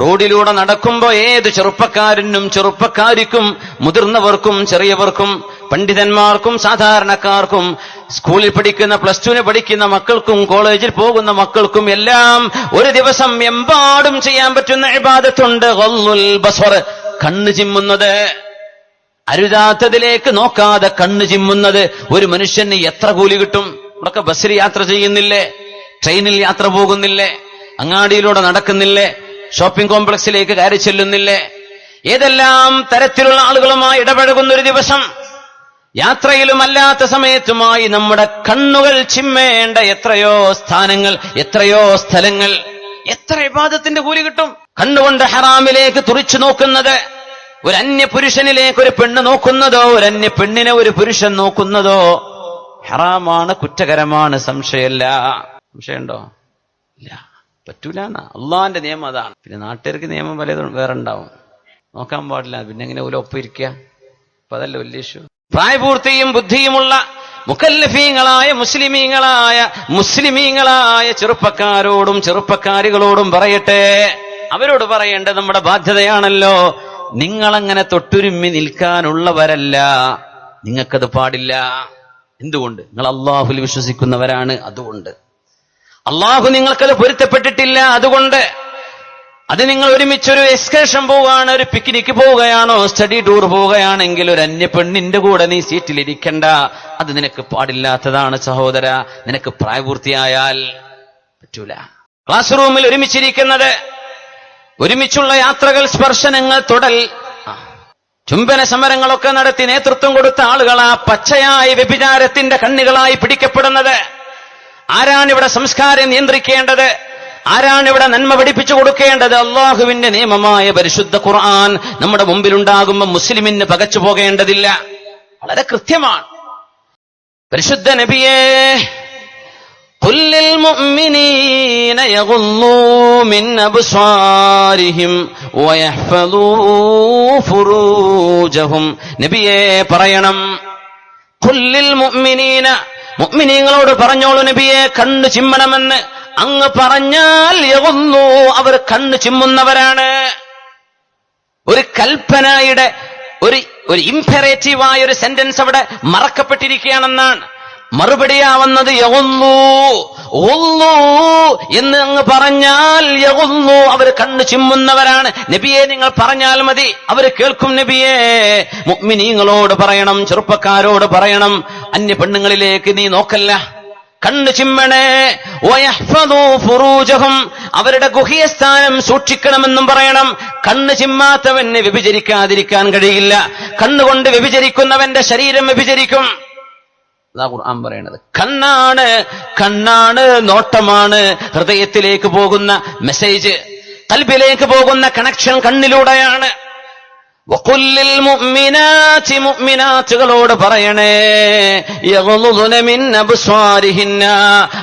റോഡിലൂടെ നടക്കുമ്പോ ഏത് ചെറുപ്പക്കാരനും ചെറുപ്പക്കാരിക്കും മുതിർന്നവർക്കും ചെറിയവർക്കും പണ്ഡിതന്മാർക്കും സാധാരണക്കാർക്കും സ്കൂളിൽ പഠിക്കുന്ന പ്ലസ് ടുവിന് പഠിക്കുന്ന മക്കൾക്കും കോളേജിൽ പോകുന്ന മക്കൾക്കും എല്ലാം ഒരു ദിവസം എമ്പാടും ചെയ്യാൻ പറ്റുന്ന ഇബാദത്തുണ്ട്. കണ്ണു ചിമ്മുന്നത്. അരുതാത്തതിലേക്ക് നോക്കാതെ കണ്ണു ചിമ്മുന്നത്. ഒരു മനുഷ്യന് എത്ര കൂലി കിട്ടും? ഇവിടൊക്കെ ബസ്സിൽ യാത്ര ചെയ്യുന്നില്ലേ? ട്രെയിനിൽ യാത്ര പോകുന്നില്ലേ? അങ്ങാടിയിലൂടെ നടക്കുന്നില്ലേ? ഷോപ്പിംഗ് കോംപ്ലക്സിലേക്ക് കയറി ചെല്ലുന്നില്ലേ? ഏതെല്ലാം തരത്തിലുള്ള ആളുകളുമായി ഇടപഴകുന്ന ഒരു ദിവസം? യാത്രയിലും അല്ലാത്ത സമയത്തുമായി നമ്മുടെ കണ്ണുകൾ ചിമ്മേണ്ട എത്രയോ സ്ഥാനങ്ങൾ എത്രയോ സ്ഥലങ്ങൾ. എത്ര വിവാദത്തിന്റെ കൂലി കിട്ടും? കണ്ണുകൊണ്ട് ഹറാമിലേക്ക് തുറിച്ചു നോക്കുന്നത്? ഒരു അന്യ പുരുഷനിലേക്ക് ഒരു പെണ്ണ് നോക്കുന്നതോ? ഒരു അന്യ പെണ്ണിനെ ഒരു പുരുഷൻ നോക്കുന്നതോ? ഹറാമാണ് കുറ്റകരമാണ് സംശയമല്ല. സംശയമുണ്ടോ ഇല്ല. പറ്റൂല എന്നാ അള്ളാന്റെ നിയമം അതാണ്. പിന്നെ നാട്ടുകാർക്ക് നിയമം പലതും വേറെ ഉണ്ടാവും നോക്കാൻ പാടില്ല. പിന്നെ എങ്ങനെ ഒരു ഒപ്പിരിക്കുക അപ്പൊ അതല്ല വലിയ ഇഷ്യൂ. പ്രായപൂർത്തിയും ബുദ്ധിയുമുള്ള മുക്കല്ലഫീങ്ങളായ മുസ്ലിമീങ്ങളായ മുസ്ലിമീങ്ങളായ ചെറുപ്പക്കാരോടും ചെറുപ്പക്കാരികളോടും പറയട്ടെ. അവരോട് പറയേണ്ടത് നമ്മുടെ ബാധ്യതയാണല്ലോ. നിങ്ങളങ്ങനെ തൊട്ടുരുമ്മി നിൽക്കാനുള്ളവരല്ല. നിങ്ങൾക്കത് പാടില്ല. എന്തുകൊണ്ട്? നിങ്ങൾ അള്ളാഹുൽ വിശ്വസിക്കുന്നവരാണ്. അതുകൊണ്ട്. അള്ളാഹു നിങ്ങൾക്കത് പൊരുത്തപ്പെട്ടിട്ടില്ല. അതുകൊണ്ട് അത് നിങ്ങൾ ഒരുമിച്ചൊരു എക്സ്കർഷൻ പോവുകയാണ് ഒരു പിക്നിക്ക് പോവുകയാണോ സ്റ്റഡി ടൂർ പോവുകയാണെങ്കിൽ ഒരു അന്യ പെണ്ണിന്റെ കൂടെ നീ സീറ്റിലിരിക്കണ്ട. അത് നിനക്ക് പാടില്ലാത്തതാണ് സഹോദര. നിനക്ക് പ്രായപൂർത്തിയായാൽ പറ്റൂല. ക്ലാസ് റൂമിൽ ഒരുമിച്ചിരിക്കുന്നത് ഒരുമിച്ചുള്ള യാത്രകൾ സ്പർശനങ്ങൾ തുടൽ. ചുംബന സമരങ്ങളൊക്കെ നടത്തി നേതൃത്വം കൊടുത്ത ആളുകൾ ആ പച്ചയായ വ്യഭിചാരത്തിന്റെ കണ്ണുകളായി പിടിക്കപ്പെടുന്നത്. ആരാണ് ഇവിടെ സംസ്കാരം നിയന്ത്രിക്കേണ്ടത്? ആരാണ് ഇവിടെ നന്മ പഠിപ്പിച്ചു കൊടുക്കേണ്ടത്? അള്ളാഹുവിന്റെ നിയമമായ പരിശുദ്ധ ഖുർആൻ നമ്മുടെ മുമ്പിലുണ്ടാകുമ്പോൾ മുസ്ലിമിന് പകച്ചു പോകേണ്ടതില്ല. വളരെ കൃത്യമാണ്. പരിശുദ്ധ നബിയേ നബിയേ പറയണം മുഅ്മിനീങ്ങളോട് പറഞ്ഞോളൂ നബിയെ കണ്ണു ചിമ്മണമെന്ന്. അങ്ങ് പറഞ്ഞാൽ യകുന്നു അവർ കണ്ണു ചിമ്മുന്നവരാണ്. ഒരു കൽപ്പനയുടെ ഒരു ഒരു ഇംപെറേറ്റീവായ ഒരു സെന്റൻസ് അവിടെ മറക്കപ്പെട്ടിരിക്കുകയാണെന്നാണ്. മറുപടിയാവുന്നത് യകുന്നു ഒന്നു എന്ന് അങ്ങ് പറഞ്ഞാൽ യകുന്നു അവർ കണ്ണു ചിമ്മുന്നവരാണ്. നബിയെ നിങ്ങൾ പറഞ്ഞാൽ മതി. അവർ കേൾക്കും നബിയെ. മുഗ്മിനീങ്ങളോട് പറയണം ചെറുപ്പക്കാരോട് പറയണം. അന്യ പെണ്ണുങ്ങളിലേക്ക് നീ നോക്കല്ല. കണ്ണു ചിമ്മണേ. ഫുറൂജഹും. അവരുടെ ഗുഹ്യസ്ഥാനം സൂക്ഷിക്കണമെന്നും പറയണം. കണ്ണ് ചിമ്മാത്തവന് വ്യഭിചരിക്കാതിരിക്കാൻ കഴിയില്ല. കണ്ണുകൊണ്ട് വ്യഭിചരിക്കുന്നവന്റെ ശരീരം വ്യഭിചരിക്കും. അതാ ഖുർആൻ പറയണത്. കണ്ണാണ് കണ്ണാണ് നോട്ടമാണ് ഹൃദയത്തിലേക്ക് പോകുന്ന മെസ്സേജ് കൽബിലേക്ക് പോകുന്ന കണക്ഷൻ കണ്ണിലൂടെയാണ്. ോട് പറയണേ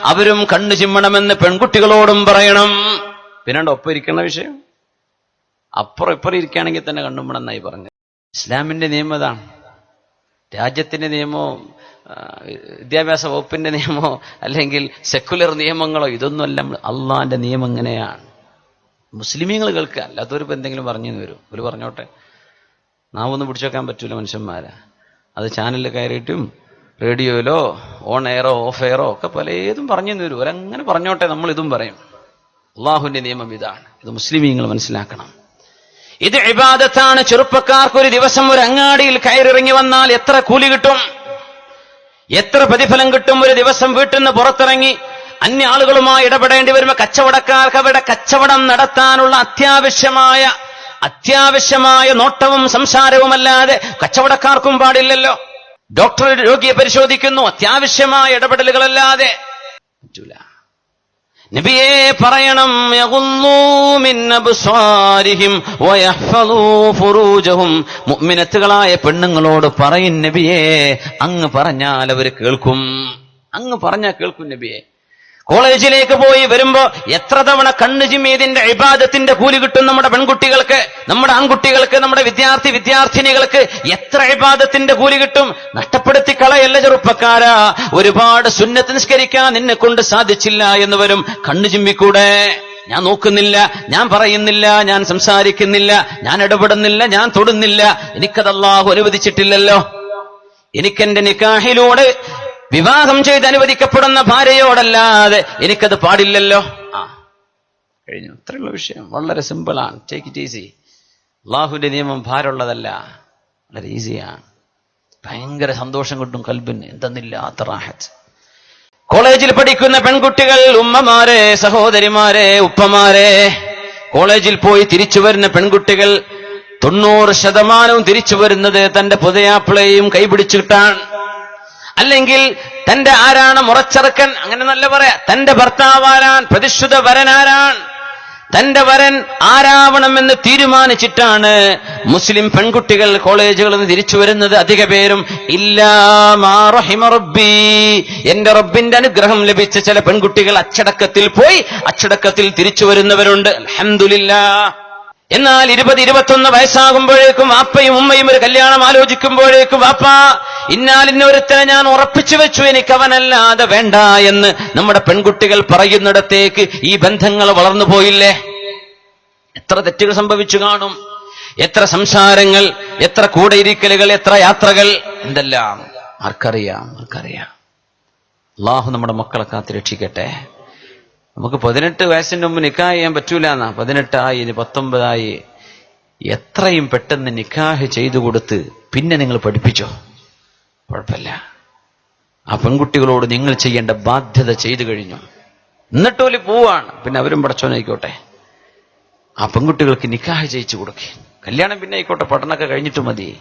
അവരും കണ്ണു ചിമ്മണമെന്ന് പെൺകുട്ടികളോടും പറയണം. പിന്നെ ഒപ്പം ഇരിക്കണ വിഷയം? അപ്പുറം ഇപ്പുറം ഇരിക്കുകയാണെങ്കിൽ തന്നെ കണ്ണുമ്മണെന്നായി പറഞ്ഞു. ഇസ്ലാമിന്റെ നിയമം ഇതാണ്. രാജ്യത്തിന്റെ നിയമമോ ആ, വിദ്യാഭ്യാസ വകുപ്പിന്റെ നിയമമോ അല്ലെങ്കിൽ സെക്കുലർ നിയമങ്ങളോ ഇതൊന്നും അല്ല അള്ളാന്റെ നിയമം എങ്ങനെയാണ്? മുസ്ലിമീങ്ങൾ കേൾക്കുക അല്ലാത്തവരിപ്പോ എന്തെങ്കിലും പറഞ്ഞു വരും. ഒരു പറഞ്ഞോട്ടെ. നാവൊന്നും പിടിച്ചു വെക്കാൻ പറ്റൂല മനുഷ്യന്മാരെ. അത് ചാനലിൽ കയറിയിട്ടും റേഡിയോയിലോ ഓൺ എയറോ ഓഫ് എയറോ ഒക്കെ പലതും പറഞ്ഞു വരും. അവരങ്ങനെ പറഞ്ഞോട്ടെ നമ്മൾ ഇതും പറയും. അള്ളാഹുവിന്റെ നിയമം ഇതാണ്. ഇത് മുസ്ലിമീങ്ങൾ മനസ്സിലാക്കണം. ഇത് ഇബാദത്താണ്. ചെറുപ്പക്കാർക്ക് ഒരു ദിവസം ഒരു അങ്ങാടിയിൽ കയറിറങ്ങി വന്നാൽ എത്ര കൂലി കിട്ടും? എത്ര പ്രതിഫലം കിട്ടും ഒരു ദിവസം വീട്ടിൽ നിന്ന് പുറത്തിറങ്ങി അന്യ ആളുകളുമായി ഇടപെടേണ്ടി വരുമ്പോൾ കച്ചവടക്കാർക്ക് അവരുടെ കച്ചവടം നടത്താനുള്ള അത്യാവശ്യമായ അത്യാവശ്യമായ നോട്ടവും സംസാരവുമല്ലാതെ കച്ചവടക്കാർക്കും പാടില്ലല്ലോ. ഡോക്ടർ രോഗിയെ പരിശോധിക്കുന്നു അത്യാവശ്യമായ ഇടപെടലുകളല്ലാതെ. പറ്റൂല. നബിയെ പറയണം മുഅ്മിനത്തുകളായ പെണ്ണുങ്ങളോട് പറയും നബിയെ അങ്ങ് പറഞ്ഞാൽ അവർ കേൾക്കും. അങ്ങ് പറഞ്ഞാൽ കേൾക്കും നബിയെ. കോളേജിലേക്ക് പോയി വരുമ്പോ എത്ര തവണ കണ്ണു ചിമ്മിയതിന്റെ ഇബാദത്തിന്റെ കൂലി കിട്ടും നമ്മുടെ പെൺകുട്ടികൾക്ക് നമ്മുടെ ആൺകുട്ടികൾക്ക് നമ്മുടെ വിദ്യാർത്ഥി വിദ്യാർത്ഥിനികൾക്ക്? എത്ര ഇബാദത്തിന്റെ കൂലി കിട്ടും? നഷ്ടപ്പെടുത്തി കളയല്ല ചെറുപ്പക്കാരാ. ഒരുപാട് സുന്നത്ത് നിസ്കരിക്കാൻ നിന്നെ കൊണ്ട് സാധിച്ചില്ല എന്ന് വരും. കണ്ണു ചിമ്മിക്കൂടെ? ഞാൻ നോക്കുന്നില്ല ഞാൻ പറയുന്നില്ല ഞാൻ സംസാരിക്കുന്നില്ല ഞാൻ ഇടപെടുന്നില്ല ഞാൻ തൊടുന്നില്ല. എനിക്കതല്ലാഹു അനുവദിച്ചിട്ടില്ലല്ലോ. എനിക്കെന്റെ നിക്കാഹിലൂടെ വിവാഹം ചെയ്ത് അനുവദിക്കപ്പെടുന്ന ഭാര്യയോടല്ലാതെ എനിക്കത് പാടില്ലല്ലോ. ആ. കഴിഞ്ഞു. അത്രയുള്ള വിഷയം വളരെ സിമ്പിളാണ്. ടേക്ക് ഇറ്റ് ഈസി അള്ളാഹുവിന്റെ നിയമം ഭാരമുള്ളതല്ല. വളരെ ഈസിയാണ്. ഭയങ്കര സന്തോഷം കിട്ടും കൽബിന് എന്തെന്നില്ലാത്ത റാഹത്ത്. കോളേജിൽ പഠിക്കുന്ന പെൺകുട്ടികൾ ഉമ്മമാരെ സഹോദരിമാരെ ഉപ്പമാരെ കോളേജിൽ പോയി തിരിച്ചു വരുന്ന പെൺകുട്ടികൾ തൊണ്ണൂറ് ശതമാനവും തിരിച്ചു വരുന്നത് തന്റെ പുതയാപ്പിളയും കൈപിടിച്ചിട്ടാണ്. അല്ലെങ്കിൽ തന്റെ ആരാണ് മുറച്ചെറുക്കൻ? അങ്ങനെ നല്ല പറയാ. തന്റെ ഭർത്താവാരാൻ പ്രതിഷ്ഠിത വരനാരാൻ? തന്റെ വരൻ ആരാവണമെന്ന് തീരുമാനിച്ചിട്ടാണ് മുസ്ലിം പെൺകുട്ടികൾ കോളേജുകളിൽ നിന്ന് തിരിച്ചു വരുന്നത്. അധിക പേരും റബ്ബി. എന്റെ റബ്ബിന്റെ അനുഗ്രഹം ലഭിച്ച ചില പെൺകുട്ടികൾ അച്ചടക്കത്തിൽ പോയി അച്ചടക്കത്തിൽ തിരിച്ചു വരുന്നവരുണ്ട്. അൽഹംദുലില്ലാ എന്നാൽ ഇരുപത് ഇരുപത്തൊന്ന് വയസ്സാകുമ്പോഴേക്കും വാപ്പയും ഉമ്മയും ഒരു കല്യാണം ആലോചിക്കുമ്പോഴേക്കും വാപ്പ ഇന്നാലിന്നൊരുത്തനെ ഞാൻ ഉറപ്പിച്ചു വെച്ചു എനിക്ക് അവനല്ലാതെ വേണ്ട എന്ന് നമ്മുടെ പെൺകുട്ടികൾ പറയുന്നിടത്തേക്ക് ഈ ബന്ധങ്ങൾ വളർന്നു പോയില്ലേ? എത്ര തെറ്റുകൾ സംഭവിച്ചു കാണും. എത്ര സംസാരങ്ങൾ എത്ര കൂടെയിരിക്കലുകൾ എത്ര യാത്രകൾ. എന്തെല്ലാം? ആർക്കറിയാം ആർക്കറിയാം. അള്ളാഹു നമ്മുടെ മക്കളെ കാത്ത് രക്ഷിക്കട്ടെ. നമുക്ക് പതിനെട്ട് വയസ്സിന് മുമ്പ് നിക്കാഹ് ചെയ്യാൻ പറ്റൂല എന്നാ പതിനെട്ടായി ഇനി പത്തൊമ്പതായി. എത്രയും പെട്ടെന്ന് നിക്കാഹ് ചെയ്തു കൊടുത്ത് പിന്നെ നിങ്ങൾ പഠിപ്പിച്ചോ? കുഴപ്പമില്ല. ആ പെൺകുട്ടികളോട് നിങ്ങൾ ചെയ്യേണ്ട ബാധ്യത ചെയ്തു കഴിഞ്ഞു. എന്നിട്ടോലി പോവാണ്. പിന്നെ അവരും പടച്ചോനായിക്കോട്ടെ ആ പെൺകുട്ടികൾക്ക് നിക്കാഹ് ചെയ്യിച്ചു കൊടുക്കുക കല്യാണം പിന്നെ ആയിക്കോട്ടെ. പഠനമൊക്കെ കഴിഞ്ഞിട്ട് മതി.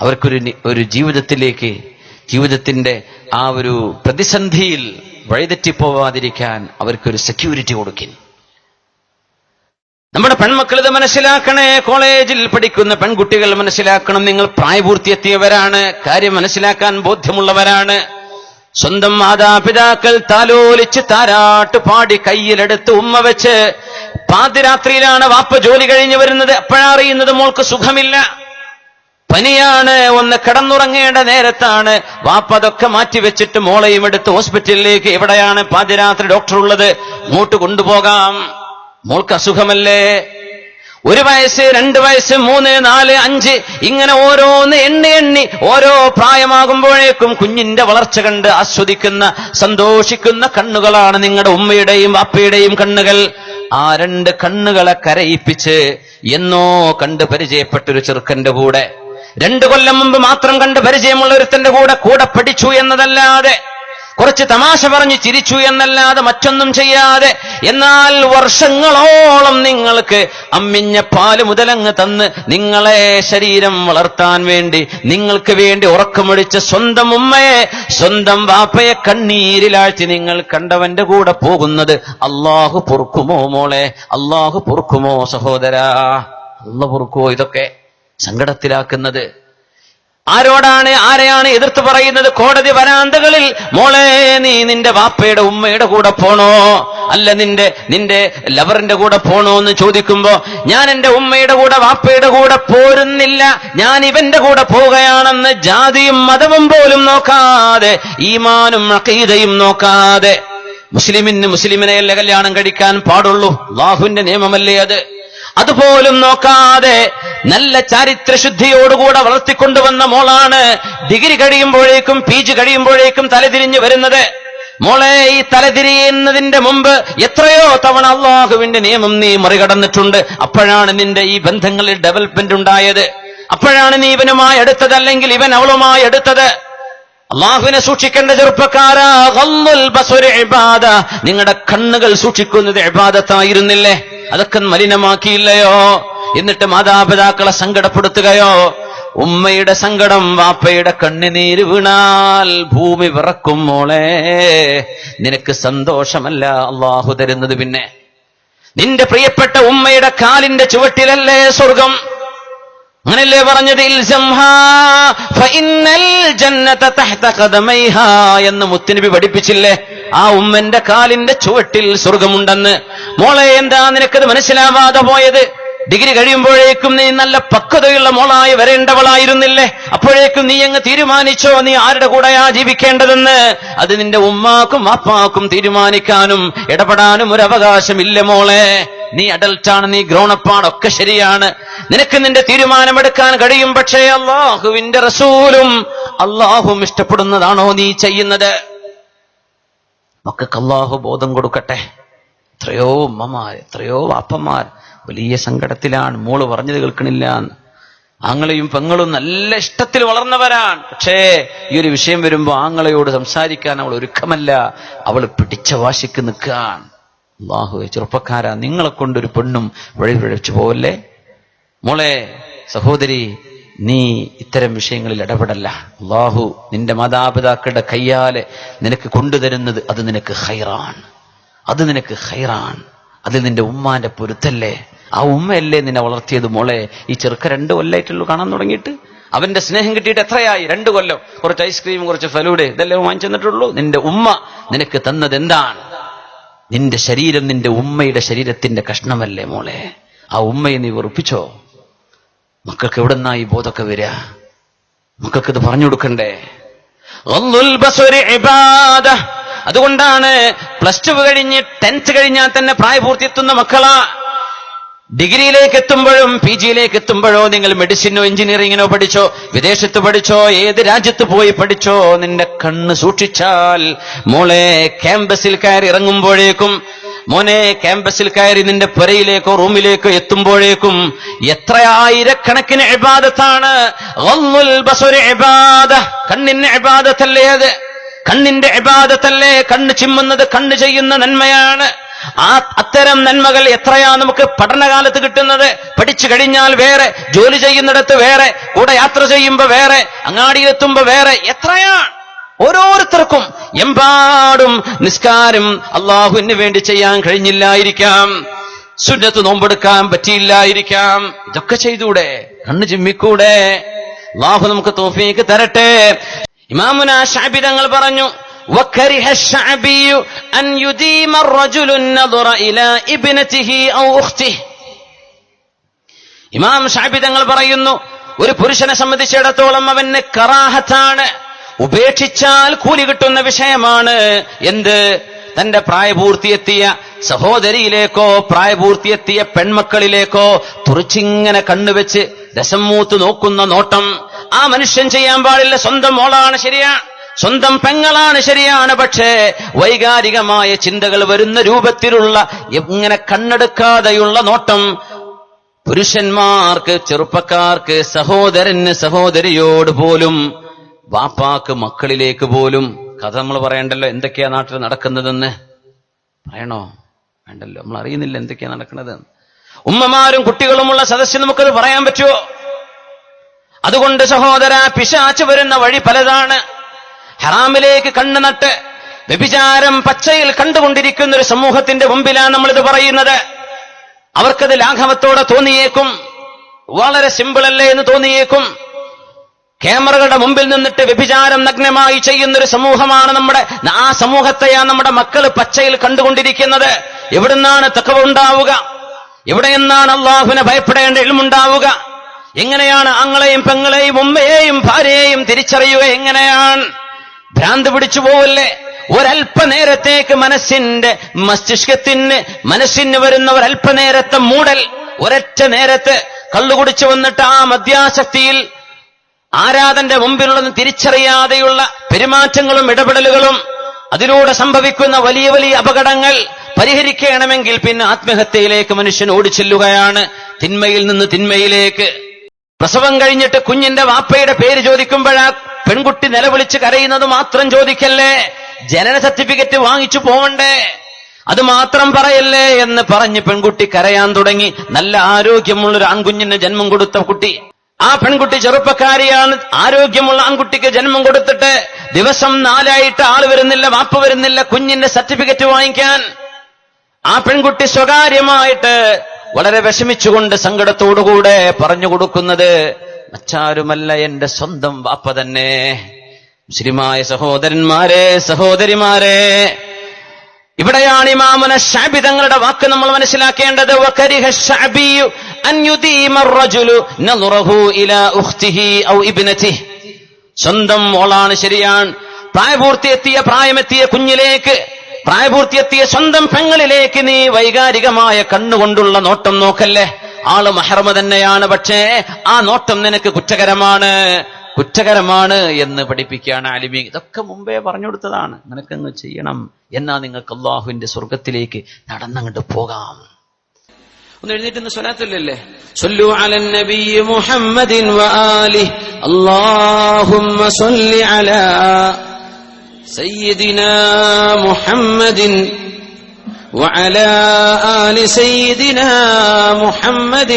അവർക്കൊരു ഒരു ജീവിതത്തിലേക്ക് ജീവിതത്തിന്റെ ആ ഒരു പ്രതിസന്ധിയിൽ വഴിതെറ്റിപ്പോവാതിരിക്കാൻ അവർക്കൊരു സെക്യൂരിറ്റി കൊടുക്കി നമ്മുടെ പെൺമക്കൾ ഇത് മനസ്സിലാക്കണേ. കോളേജിൽ പഠിക്കുന്ന പെൺകുട്ടികൾ മനസ്സിലാക്കണം. നിങ്ങൾ പ്രായപൂർത്തിയെത്തിയവരാണ്. കാര്യം മനസ്സിലാക്കാൻ ബോധ്യമുള്ളവരാണ്. സ്വന്തം മാതാപിതാക്കൾ താലോലിച്ച് താരാട്ട് പാടി കയ്യിലെടുത്ത് ഉമ്മ വെച്ച് പാതിരാത്രിയിലാണ് വാപ്പ ജോലി കഴിഞ്ഞു വരുന്നത്. അപ്പോഴറിയുന്നത് മോൾക്ക് സുഖമില്ല. പനിയാണ് ഒന്ന് കിടന്നുറങ്ങേണ്ട നേരത്താണ്. വാപ്പതൊക്കെ മാറ്റിവെച്ചിട്ട് മോളെയും എടുത്ത് ഹോസ്പിറ്റലിലേക്ക് എവിടെയാണ് പാതിരാത്രി ഡോക്ടർ ഉള്ളത് മൂട്ട് കൊണ്ടുപോകാം. മോൾക്ക് അസുഖമല്ലേ? ഒരു വയസ്സ് രണ്ട് വയസ്സ് മൂന്ന് നാല് അഞ്ച് ഇങ്ങനെ ഓരോന്ന് എണ്ണി എണ്ണി ഓരോ പ്രായമാകുമ്പോഴേക്കും കുഞ്ഞിന്റെ വളർച്ച കണ്ട് ആസ്വദിക്കുന്ന സന്തോഷിക്കുന്ന കണ്ണുകളാണ് നിങ്ങളുടെ ഉമ്മയുടെയും അപ്പയുടെയും കണ്ണുകൾ. ആ രണ്ട് കണ്ണുകളെ കരയിപ്പിച്ച് എന്നോ കണ്ട് പരിചയപ്പെട്ടൊരു ചെറുക്കന്റെ കൂടെ. രണ്ടു കൊല്ലം മുമ്പ് മാത്രം കണ്ട് പരിചയമുള്ള ഒരുത്തന്റെ കൂടെ കൂടെ പഠിച്ചു എന്നതല്ലാതെ കുറച്ച് തമാശ പറഞ്ഞ് ചിരിച്ചു എന്നല്ലാതെ മറ്റൊന്നും ചെയ്യാതെ എന്നാൽ വർഷങ്ങളോളം നിങ്ങൾക്ക് അമ്മിഞ്ഞ പാൽ മുതലങ്ങ് തന്ന് നിങ്ങളെ ശരീരം വളർത്താൻ വേണ്ടി നിങ്ങൾക്ക് വേണ്ടി ഉറക്കമൊഴിച്ച സ്വന്തം ഉമ്മയെ സ്വന്തം വാപ്പയെ കണ്ണീരിലാഴ്ത്തി നിങ്ങൾ കണ്ടവന്റെ കൂടെ പോകുന്നത് അള്ളാഹു പൊറുക്കുമോ മോളെ? അള്ളാഹു പൊറുക്കുമോ സഹോദരാ? അല്ല പൊറുക്കുമോ ഇതൊക്കെ? സങ്കടത്തിലാക്കുന്നത്. ആരോടാണ് ആരെയാണ് എതിർത്ത് പറയുന്നത്? കോടതി വരാന്തകളിൽ മോളെ നീ നിന്റെ വാപ്പയുടെ ഉമ്മയുടെ കൂടെ പോണോ? അല്ല നിന്റെ നിന്റെ ലവറിന്റെ കൂടെ പോണോ എന്ന് ചോദിക്കുമ്പോ ഞാൻ എന്റെ ഉമ്മയുടെ കൂടെ വാപ്പയുടെ കൂടെ പോരുന്നില്ല. ഞാൻ ഇവന്റെ കൂടെ പോവുകയാണെന്ന് ജാതിയും മതവും പോലും നോക്കാതെ ഈമാനും അക്കീതയും നോക്കാതെ മുസ്ലിമിന് മുസ്ലിമിനെയല്ലേ കല്യാണം കഴിക്കാൻ പാടുള്ളൂ? അള്ളാഹുവിന്റെ നിയമമല്ലേ അത്? അതുപോലും നോക്കാതെ നല്ല ചാരിത്രശുദ്ധിയോടുകൂടെ വളർത്തിക്കൊണ്ടുവന്ന മോളാണ് ഡിഗ്രി കഴിയുമ്പോഴേക്കും പി ജി കഴിയുമ്പോഴേക്കും തലതിരിഞ്ഞു വരുന്നത്. മോളെ ഈ തലതിരിയുന്നതിന്റെ മുമ്പ് എത്രയോ തവണ അള്ളാഹുവിന്റെ നിയമം നീ മറികടന്നിട്ടുണ്ട്. അപ്പോഴാണ് നിന്റെ ഈ ബന്ധങ്ങളിൽ ഡെവലപ്മെന്റ് ഉണ്ടായത്. അപ്പോഴാണ് നീ ഇവനുമായി എടുത്തത് അല്ലെങ്കിൽ ഇവൻ അവളുമായി എടുത്തത് അള്ളാഹുവിനെ സൂക്ഷിക്കേണ്ട ചെറുപ്പക്കാരാ നിങ്ങളുടെ കണ്ണുകൾ സൂക്ഷിക്കുന്നത് ഇബാദത്തായിരുന്നില്ലേ? അതൊക്കെ മലിനമാക്കിയില്ലയോ? എന്നിട്ട് മാതാപിതാക്കളെ സങ്കടപ്പെടുത്തുകയോ ഉമ്മയുടെ സങ്കടം വാപ്പയുടെ കണ്ണിനീര് വീണാൽ ഭൂമി വിറക്കും മോളെ. നിനക്ക് സന്തോഷമല്ല അള്ളാഹു തരുന്നത് പിന്നെ. നിന്റെ പ്രിയപ്പെട്ട ഉമ്മയുടെ കാലിന്റെ ചുവട്ടിലല്ലേ സ്വർഗം? അങ്ങനല്ലേ പറഞ്ഞത് എന്ന് മുത്തുനബി പഠിപ്പിച്ചില്ലേ? ആ ഉമ്മന്റെ കാലിന്റെ ചുവട്ടിൽ സ്വർഗമുണ്ടെന്ന്. മോളെ എന്താ നിനക്കത് മനസ്സിലാവാതെ പോയത്? ഡിഗ്രി കഴിയുമ്പോഴേക്കും നീ നല്ല പക്വതയുള്ള മോളായി വരേണ്ടവളായിരുന്നില്ലേ? അപ്പോഴേക്കും നീ അങ്ങ് തീരുമാനിച്ചോ നീ ആരുടെ കൂടെയാ ജീവിക്കേണ്ടതെന്ന്? അത് നിന്റെ ഉമ്മാക്കും അപ്പാക്കും തീരുമാനിക്കാനും ഇടപെടാനും ഒരു അവകാശമില്ല മോളെ? നീ അഡൽട്ടാണ് നീ ഗ്രോണപ്പാണ് ഒക്കെ ശരിയാണ്. നിനക്ക് നിന്റെ തീരുമാനമെടുക്കാൻ കഴിയും പക്ഷേ അള്ളാഹുവിന്റെ റസൂലും അള്ളാഹും ഇഷ്ടപ്പെടുന്നതാണോ നീ ചെയ്യുന്നത്? മക്കൾക്ക് അള്ളാഹു ബോധം കൊടുക്കട്ടെ. എത്രയോ ഉമ്മമാർ എത്രയോ വാപ്പന്മാർ വലിയ സങ്കടത്തിലാണ്. മോൾ പറഞ്ഞത് കേൾക്കണില്ല. ആങ്ങളെയും പെങ്ങളും നല്ല ഇഷ്ടത്തിൽ വളർന്നവരാണ്. പക്ഷേ ഈ ഒരു വിഷയം വരുമ്പോൾ ആങ്ങളയോട് സംസാരിക്കാൻ അവൾ ഒരുക്കമല്ല. അവൾ പിടിച്ച വാശിക്ക് നിൽക്കാൻ ബാഹു ചെറുപ്പക്കാരാ. നിങ്ങളെ കൊണ്ടൊരു പെണ്ണും വഴി പിഴച്ചു പോവല്ലേ? മോളെ സഹോദരി നീ ഇത്തരം വിഷയങ്ങളിൽ ഇടപെടല്ല. അള്ളാഹു നിന്റെ മാതാപിതാക്കളുടെ കയ്യാലെ നിനക്ക് കൊണ്ടുതരുന്നത് അത് നിനക്ക് ഹൈറാൻ അത് നിനക്ക് ഹൈറാൻ അതിൽ നിന്റെ ഉമ്മാന്റെ പൊരുത്തല്ലേ? ആ ഉമ്മയല്ലേ നിന്നെ വളർത്തിയത് മോളെ? ഈ ചെറുക്ക രണ്ട് കൊല്ലായിട്ടുള്ളൂ കാണാൻ തുടങ്ങിയിട്ട്. അവന്റെ സ്നേഹം കിട്ടിയിട്ട് എത്രയായി? രണ്ട് കൊല്ലം. കുറച്ച് ഐസ്ക്രീം കുറച്ച് ഫലൂടെ. ഇതെല്ലാം വാങ്ങിച്ചു തന്നിട്ടുള്ളൂ. നിന്റെ ഉമ്മ നിനക്ക് തന്നത് എന്താണ്? നിന്റെ ശരീരം നിന്റെ ഉമ്മയുടെ ശരീരത്തിന്റെ കഷ്ണമല്ലേ മോളെ? ആ ഉമ്മയെ നീ വെറുപ്പിച്ചോ? മക്കൾക്ക് എവിടെന്നാ ഈ ബോധമൊക്കെ വരിക? മക്കൾക്ക് ഇത് പറഞ്ഞു കൊടുക്കണ്ടേ. അതുകൊണ്ടാണ് പ്ലസ് ടു കഴിഞ്ഞ് ടെൻത്ത് കഴിഞ്ഞാൽ തന്നെ പ്രായപൂർത്തിയെത്തുന്ന മക്കളാ. ഡിഗ്രിയിലേക്ക് എത്തുമ്പോഴും പി ജിയിലേക്ക് എത്തുമ്പോഴോ നിങ്ങൾ മെഡിസിനോ എഞ്ചിനീയറിങ്ങിനോ പഠിച്ചോ വിദേശത്ത് പഠിച്ചോ ഏത് രാജ്യത്ത് പോയി പഠിച്ചോ നിന്റെ കണ്ണ് സൂക്ഷിച്ചാൽ മോളെ ക്യാമ്പസിൽ കയറി ഇറങ്ങുമ്പോഴേക്കും മോനെ ക്യാമ്പസിൽ കയറി നിന്റെ പുരയിലേക്കോ റൂമിലേക്കോ എത്തുമ്പോഴേക്കും എത്ര ആയിരക്കണക്കിന് ഇബാദ. കണ്ണിന് എബാദത്തല്ലേ അത്? കണ്ണിന്റെ എബാദത്തല്ലേ കണ്ണ് ചിമ്മുന്നത് കണ്ണ് ചെയ്യുന്ന നന്മയാണ്. ആ അത്തരം നന്മകൾ എത്രയാ നമുക്ക് പഠനകാലത്ത് കിട്ടുന്നത്? പഠിച്ചു കഴിഞ്ഞാൽ വേറെ ജോലി ചെയ്യുന്നിടത്ത് വേറെ കൂടെ യാത്ര ചെയ്യുമ്പോ വേറെ അങ്ങാടിയിലെത്തുമ്പോ വേറെ എത്രയാണ് ഓരോരുത്തർക്കും എമ്പാടും നിസ്കാരം അള്ളാഹുവിന് വേണ്ടി ചെയ്യാൻ കഴിഞ്ഞില്ലായിരിക്കാം. സുന്നത്ത് നോമ്പെടുക്കാൻ പറ്റിയില്ലായിരിക്കാം. ഇതൊക്കെ ചെയ്തൂടെ കണ്ണ് ചിമ്മിക്കൂടെ. അള്ളാഹു നമുക്ക് തോഫിക്ക് തരട്ടെ. ഇമാമുന ഷാബിതങ്ങൾ പറഞ്ഞു وكره الشعبي أن يديم الرجل النظر إلى ابنته أو أخته ഇമാം ഷാബി തങ്ങൾ പറയുന്നു ഒരു പുരുഷനെ സംബന്ധിച്ചിടത്തോളം അവന് കറാഹത്താണ് ഉപേക്ഷിച്ചാൽ കൂലി കിട്ടുന്ന വിഷയമാണ് എന്ത് തന്റെ പ്രായപൂർത്തിയെത്തിയ സഹോദരിയിലേക്കോ പ്രായപൂർത്തിയെത്തിയ പെൺമക്കളിലേക്കോ തുറച്ചിങ്ങനെ കണ്ണുവെച്ച് രസം മൂത്ത് നോക്കുന്ന നോട്ടം ആ മനുഷ്യൻ ചെയ്യാൻ പാടില്ല സ്വന്തം മോളാണ് ശരിയാണ് സ്വന്തം പെങ്ങളാണ് ശരിയാണ് പക്ഷേ വൈകാരികമായ ചിന്തകൾ വരുന്ന രൂപത്തിലുള്ള ഇങ്ങനെ കണ്ണെടുക്കാതെയുള്ള നോട്ടം പുരുഷന്മാർക്ക് ചെറുപ്പക്കാർക്ക് സഹോദരന് സഹോദരിയോട് പോലും വാപ്പാക്ക് മക്കളിലേക്ക് പോലും കഥ നമ്മൾ പറയണ്ടല്ലോ എന്തൊക്കെയാ നാട്ടിൽ നടക്കുന്നതെന്ന്? പറയണോ? വേണ്ടല്ലോ നമ്മൾ അറിയുന്നില്ല എന്തൊക്കെയാ നടക്കുന്നത് ഉമ്മമാരും കുട്ടികളുമുള്ള സദസ്യ നമുക്കത് പറയാൻ പറ്റുമോ? അതുകൊണ്ട് സഹോദര പിശാച്ച് വരുന്ന വഴി പലതാണ്. ഹറാമിലേക്ക് കണ്ണു നട്ട് വ്യഭിചാരം പച്ചയിൽ കണ്ടുകൊണ്ടിരിക്കുന്ന ഒരു സമൂഹത്തിന്റെ മുമ്പിലാണ് നമ്മളിത് പറയുന്നത്. അവർക്കത് ലാഘവത്തോടെ തോന്നിയേക്കും. വളരെ സിമ്പിൾ അല്ലേ എന്ന് തോന്നിയേക്കും. ക്യാമറകളുടെ മുമ്പിൽ നിന്നിട്ട് വ്യഭിചാരം നഗ്നമായി ചെയ്യുന്ന ഒരു സമൂഹമാണ് നമ്മുടെ ആ സമൂഹത്തെയാണ് നമ്മുടെ മക്കൾ പച്ചയിൽ കണ്ടുകൊണ്ടിരിക്കുന്നത്. എവിടുന്നാണ് തക്കവ ഉണ്ടാവുക? എവിടെ നിന്നാണ് അള്ളാഹുവിനെ ഭയപ്പെടേണ്ട എളുമുണ്ടാവുക? എങ്ങനെയാണ് ആങ്ങളെയും പെങ്ങളെയും ഉമ്മയെയും ഭാര്യയെയും തിരിച്ചറിയുക എങ്ങനെയാണ്? ഭ്രാന്ത് പിടിച്ചു പോവല്ലേ? ഒരല്പനേരത്തേക്ക് മനസ്സിന്റെ മസ്തിഷ്കത്തിന് മനസ്സിന് വരുന്ന ഒരല്പനേരത്തെ മൂടൽ ഒരൊറ്റ നേരത്ത് കള്ളുകുടിച്ചു വന്നിട്ട് ആ മദ്യാശക്തിയിൽ ആരാധന്റെ മുമ്പിലുള്ളത് തിരിച്ചറിയാതെയുള്ള പെരുമാറ്റങ്ങളും ഇടപെടലുകളും അതിലൂടെ സംഭവിക്കുന്ന വലിയ വലിയ അപകടങ്ങൾ പരിഹരിക്കണമെങ്കിൽ പിന്നെ ആത്മഹത്യയിലേക്ക് മനുഷ്യൻ ഓടിച്ചെല്ലുകയാണ് തിന്മയിൽ നിന്ന് തിന്മയിലേക്ക്. പ്രസവം കഴിഞ്ഞിട്ട് കുഞ്ഞിന്റെ വാപ്പയുടെ പേര് ചോദിക്കുമ്പോഴാ പെൺകുട്ടി നിലവിളിച്ച് കരയുന്നത് മാത്രം ചോദിക്കല്ലേ? ജനന സർട്ടിഫിക്കറ്റ് വാങ്ങിച്ചു പോവണ്ടേ? അത് മാത്രം പറയല്ലേ എന്ന് പറഞ്ഞ് പെൺകുട്ടി കരയാൻ തുടങ്ങി. നല്ല ആരോഗ്യമുള്ള ഒരു ആൺകുഞ്ഞിന് ജന്മം കൊടുത്ത കുട്ടി. ആ പെൺകുട്ടി ചെറുപ്പക്കാരിയാണ്. ആരോഗ്യമുള്ള ആൺകുട്ടിക്ക് ജന്മം കൊടുത്തിട്ട് ദിവസം നാലായിട്ട് ആൾ വരുന്നില്ല വാപ്പ് വരുന്നില്ല കുഞ്ഞിന്റെ സർട്ടിഫിക്കറ്റ് വാങ്ങിക്കാൻ. ആ പെൺകുട്ടി സ്വകാര്യമായിട്ട് വളരെ വിഷമിച്ചുകൊണ്ട് സങ്കടത്തോടുകൂടെ പറഞ്ഞു കൊടുക്കുന്നത് മറ്റാരുമല്ല എന്റെ സ്വന്തം വാപ്പ തന്നെ. മുസ്ലിമായ സഹോദരന്മാരെ സഹോദരിമാരെ ഇവിടെയാണ് ഇമാമന ഷാബി തങ്ങളുടെ വാക്ക് നമ്മൾ മനസ്സിലാക്കേണ്ടത്. സ്വന്തം മോളാണ് ശരിയാണ് പ്രായപൂർത്തിയെത്തിയ പ്രായമെത്തിയ കുഞ്ഞിലേക്ക് പ്രായപൂർത്തിയെത്തിയ സ്വന്തം പെങ്ങളിലേക്ക് നീ വൈകാരികമായ കണ്ണുകൊണ്ടുള്ള നോട്ടം നോക്കല്ലേ? ആൾ മഹർമ തന്നെയാണ്. പക്ഷേ ആ നോട്ടം നിനക്ക് കുറ്റകരമാണ്. കുറ്റകരമാണ് എന്ന് പഠിപ്പിക്കുകയാണ് അലിമി. ഇതൊക്കെ മുമ്പേ പറഞ്ഞു കൊടുത്തതാണ് നിനക്കങ്ങ് ചെയ്യണം എന്നാ നിങ്ങൾക്ക് അള്ളാഹുവിന്റെ സ്വർഗത്തിലേക്ക് നടന്നങ്ങോട്ട് പോകാം. ഒന്ന് എഴുന്നേറ്റ് സ്വലാത്തല്ലേ സൊല്ലു അലൻ നബി മുഹമ്മദിൻ വആലിഹി അല്ലാഹുമ്മ സല്ലി അലാ സയ്യിദിനാ മുഹമ്മദിൻ وعلى آل سيدنا محمد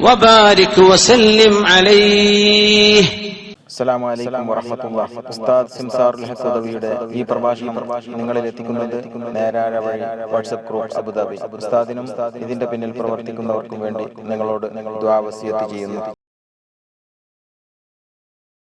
وبارك وسلم عليه അസ്സലാമു അലൈക്കും വറഹ്മത്തുള്ളാഹി ഉസ്താദ് സിംസാറുൽ ഹസദവിയുടെ ഈ പ്രഭാഷണം നിങ്ങളിൽ എത്തിക്കുന്നത് നേരാഴ വഴി വാട്സ്ആപ്പ് ഗ്രൂപ്പ് അബുദാബി ഉസ്താദിനും ഇതിന്റെ പിന്നിൽ പ്രവർത്തിക്കുന്നവർക്കും വേണ്ടി നിങ്ങളോട് ദുആ വസിയത്ത് ചെയ്യുന്നു